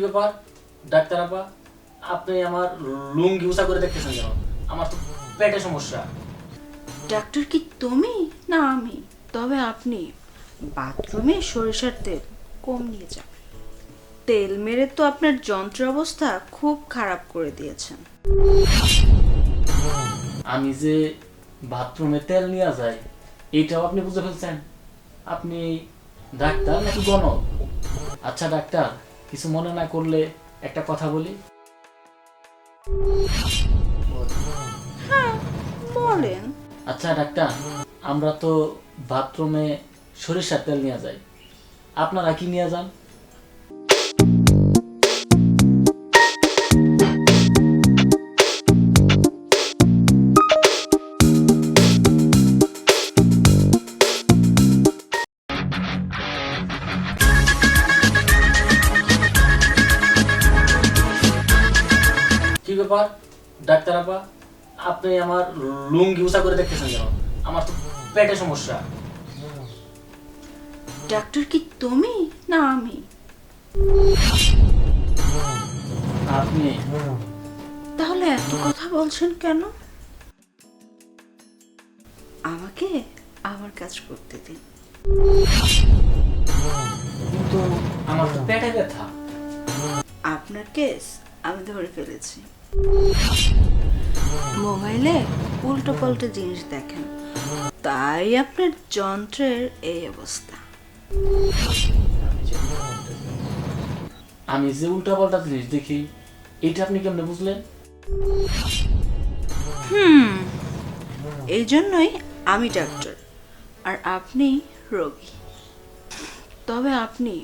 ব্যাপার ডাক্তার আপা আপনি আমার লুঙ্গি উঁচা করে দেখতেছেন কেন আমার তো পেটে সমস্যা। ডাক্তার কি তুমি? না আমি। তবে আপনি বাথরুমে সরিষার তেল কম নিয়ে যাবেন তেল মেরে তো আপনার যন্ত্র অবস্থা খুব খারাপ করে দিয়েছেন। আমি যে বাথরুমে তেল নিয়ে যাই এটাও আপনি বুঝে ফেলছেন। আপনি ডাক্তার নাকি গণক? আচ্ছা ডাক্তার কিছু মনে না করলে একটা কথা বলি? হ্যাঁ বলেন। আচ্ছা ডাক্তার আমরা তো বাথরুমে সরিষার তেল নিয়ে যাই। আপনারা কি নিয়ে যান? ডাক্তার আপা আপনি আমার লুঙ্গি উঁচা করে দেখতেছেন কেন? আমার তো পেটে সমস্যা। ডাক্তার কি তুমি? না আমি। আপনি? তাহলে এত কথা বলছেন কেন? আমাকে আমার কাজ করতে দিন। কিন্তু আমার তো পেটে ব্যথা। আপনার কেস আমি ধরে ফেলেছি। মোবাইলে উল্টো পাল্টো জিনিস দেখেন। তাই আপনার যন্ত্রের এই অবস্থা। আমি যে উল্টা পাল্টা জিনিস দেখি এটা আপনি কেমনে বুঝলেন? হুম এই জন্যই আমি ডাক্তার আর আপনি রোগী। তবে আপনি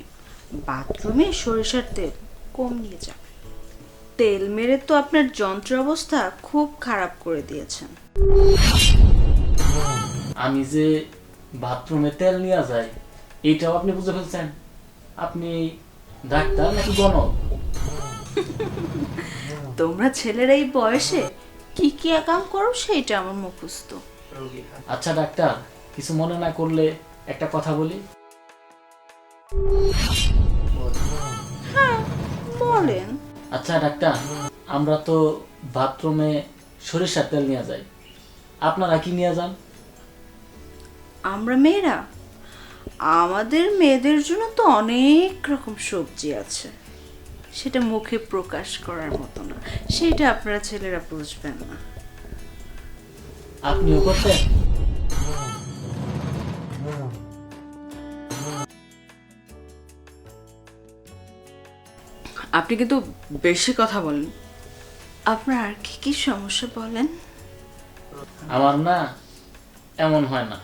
বাথরুমে সরিষার তেল কম নিয়ে যাবেন। তেল মেরে তো আপনার যন্ত্র অবস্থা খুব খারাপ করে দিয়েছেন। আমি যে বাথরুমে তেল নিয়ে যাই এইটাও আপনি বুঝে ফেলছেন? আপনি ডাক্তার নাকি গণক? তোমরা ছেলেরা এই বয়সে কি কি একাম করো সেইটা আমার মুখস্থ। আচ্ছা ডাক্তার কিছু মনে না করলে একটা কথা বলি। হ্যাঁ বলেন। আচ্ছা ডাক্তার আমরা তো বাথরুমে সরিষার তেল নিয়ে যাই। আপনারা কি নিয়ে যান? আমরা মেয়েরা? আমাদের মেয়েদের জন্য তো অনেক রকম সবজি আছে। সেটা মুখে প্রকাশ করার মতো না। সেটা আপনারা ছেলেরা বুঝবেন না। আপনিও করতেন? আপনি কিন্তু বেশি কথা বলেন। আপনার আর কি কি সমস্যা বলেন? আমার না এমন হয় না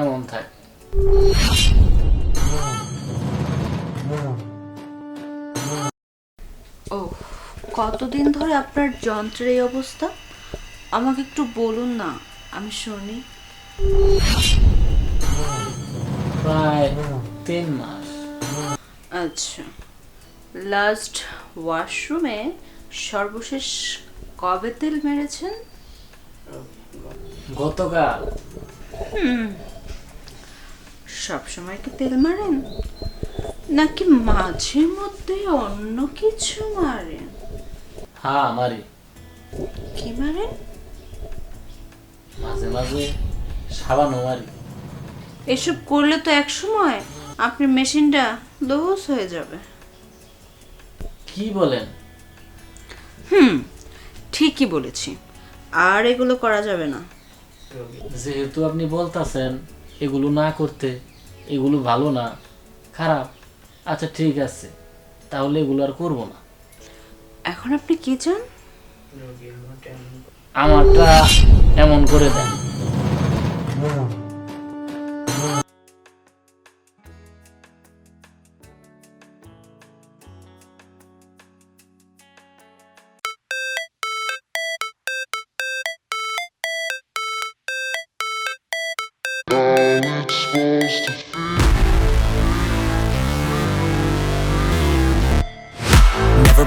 এমন থাকে। ও কতদিন ধরে আপনার যন্ত্রের এই অবস্থা? আমাকে একটু বলুন না আমি শুনি। প্রায় তিন মাস। আচ্ছা। লাস্ট ওয়াশরুমে সর্বশেষ কবে তেল মেরেছেন? গতকাল। সবসময় কি তেল মারেন? নাকি মাঝে মধ্যে অন্য কিছু মারেন? হ্যাঁ মারি। কি মারেন? মাঝে মাঝে সাবানও মারি। এসব করলে তো এক সময় আপনার মেশিনটা লস হয়ে যাবে। কি বলেন? হুম ঠিকই বলেছি। আর এগুলো করা যাবে না। যেহেতু আপনি বলতাছেন এগুলো না করতে এগুলো ভালো না খারাপ আচ্ছা ঠিক আছে তাহলে এগুলো আর করব না। এখন আপনি কি চান? আমারটা এমন করে দেন।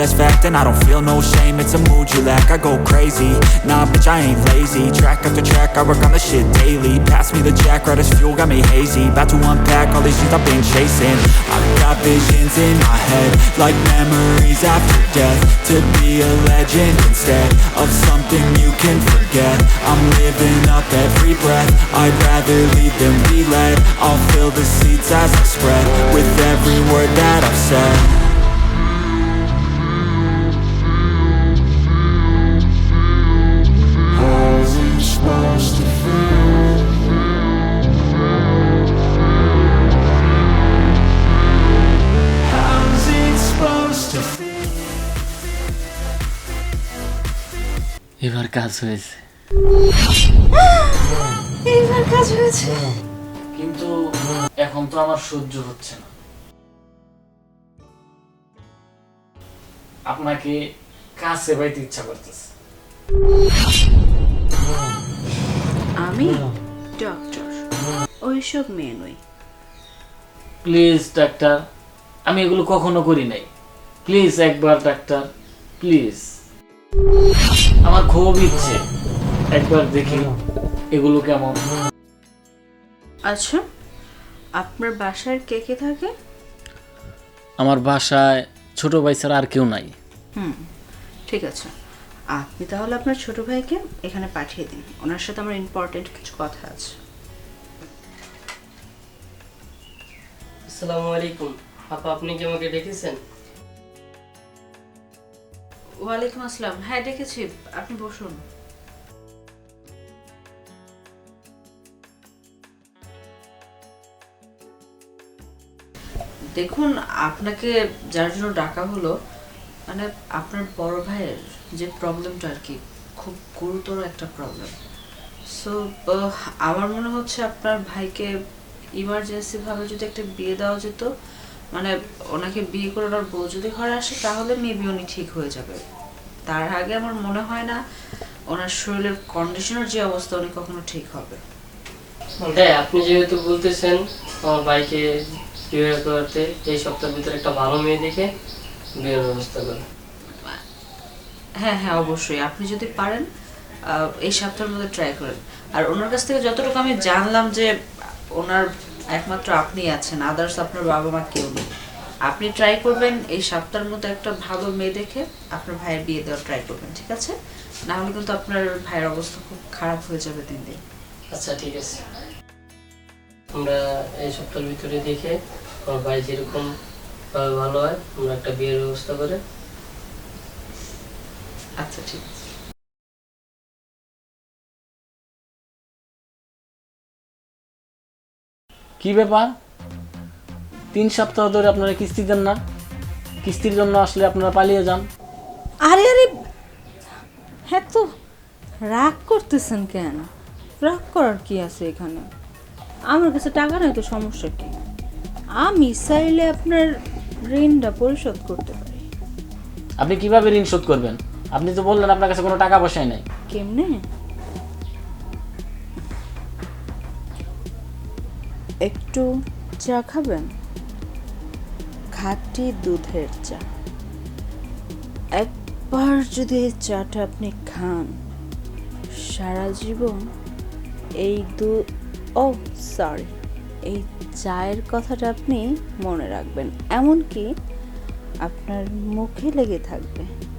That's fact And I don't feel no shame, it's a mood you lack. I go crazy, nah bitch I ain't lazy. Track after track, I work on the shit daily. Pass me the jack, right as fuel, got me hazy. About to unpack all these things I've been chasing. I've got visions in my head Like memories after death. To be a legend instead Of something you can forget. I'm living up every breath. I'd rather lead than be led I'll fill the seats as I spread With every word that I've said এবার কাজ হয়েছে। এইবার কাজ হয়েছে। কিন্তু এখন তো আমার সহ্য হচ্ছে না। আপনাকে কাছে পাইতে ইচ্ছা করতেছে। আমি? ডক্টর ওইসব মেয়ে নই। প্লিজ ডাক্তার আমি এগুলো কখনো করি নাই। প্লিজ একবার ডাক্তার প্লিজ। আমার খুব ইচ্ছে। একবার দেখি এগুলো কেমন। আচ্ছা আপনার বাসার কে কে থাকে? আমার বাসায় ছোট ভাই ছাড়া আর কেউ নাই। হুম ঠিক আছে। আপনি তাহলে আপনার ছোট ভাইকে এখানে পাঠিয়ে দিন। ওনার সাথে আমার ইম্পর্টেন্ট কিছু কথা আছে। আসসালামু আলাইকুম। আপা আপনি কি আমাকে ডেকেছেন ওয়ালাইকুম আসসালাম। হ্যাঁ দেখেছি আপনি বসুন। দেখুন, আপনাকে যার জন্য ডাকা হলো মানে আপনার বড় ভাইয়ের যে প্রবলেমটা আর কি, খুব গুরুতর একটা প্রবলেম। সো আমার মনে হচ্ছে আপনার ভাইকে ইমার্জেন্সি ভাবে যদি একটা বিয়ে দেওয়া যেত মানে ওনাকে বিয়ে করে ওনার বউ যদি ঘরে আসে তাহলে মেবি উনি ঠিক হয়ে যাবে। তার আগে আমার মনে হয় না ওনার শরীরের কন্ডিশনের যে অবস্থা উনি কখনো ঠিক হবে। হ্যাঁ আপনি যেহেতু বলতেছেন আমার ভাইকে বিয়ে করতে এই সপ্তাহের ভিতরে একটা ভালো মেয়ে দেখে বিয়ের ব্যবস্থা করে হ্যাঁ হ্যাঁ অবশ্যই। আপনি যদি পারেন এই সপ্তাহের মধ্যে ট্রাই করেন। আর ওনার কাছ থেকে যতটুকু আমি জানলাম যে ওনার একমাত্র আপনি আছেন আদার্স আপনার বাবা মা কেউ নেই। আপনি ট্রাই করবেন এই সপ্তাহের মধ্যে একটা ভালো মেয়ে দেখে আপনার ভাইয়ের বিয়ে দেওয়ার ট্রাই করবেন ঠিক আছে? না হলে কিন্তু আপনার ভাইয়ের অবস্থা খুব খারাপ হয়ে যাবে দিন দিন। আচ্ছা ঠিক আছে। আমরা এই সপ্তাহের ভিতরে দেখে আমার ভাই যেরকম ভালো হয় আমরা একটা বিয়ের ব্যবস্থা করে আচ্ছা ঠিক আছে। কি ব্যাপার? তিন সপ্তাহ ধরে আপনারা কিস্তি দেন না। কিস্তির জন্য আসলে আপনারা পালিয়ে যান। আরে আরে হ্যাঁ তো রাগ করতেছেন কেন? রাগ করার কি আছে এখানে? আমার কাছে টাকা নাই তো সমস্যা কি? আমি চাইলে আপনার ঋণটা পরিশোধ করতে পারি। আপনি কীভাবে ঋণ শোধ করবেন? আপনি তো বললেন আপনার কাছে কোনো টাকা পয়সাই নাই। কেমনে? একটু চা খাবেন? খাঁটি দুধের চা। একবার যদি এই চাটা আপনি খান, সারা জীবন এই দু, ও সরি এই চায়ের কথাটা আপনি মনে রাখবেন। এমনকি আপনার মুখে লেগে থাকবে।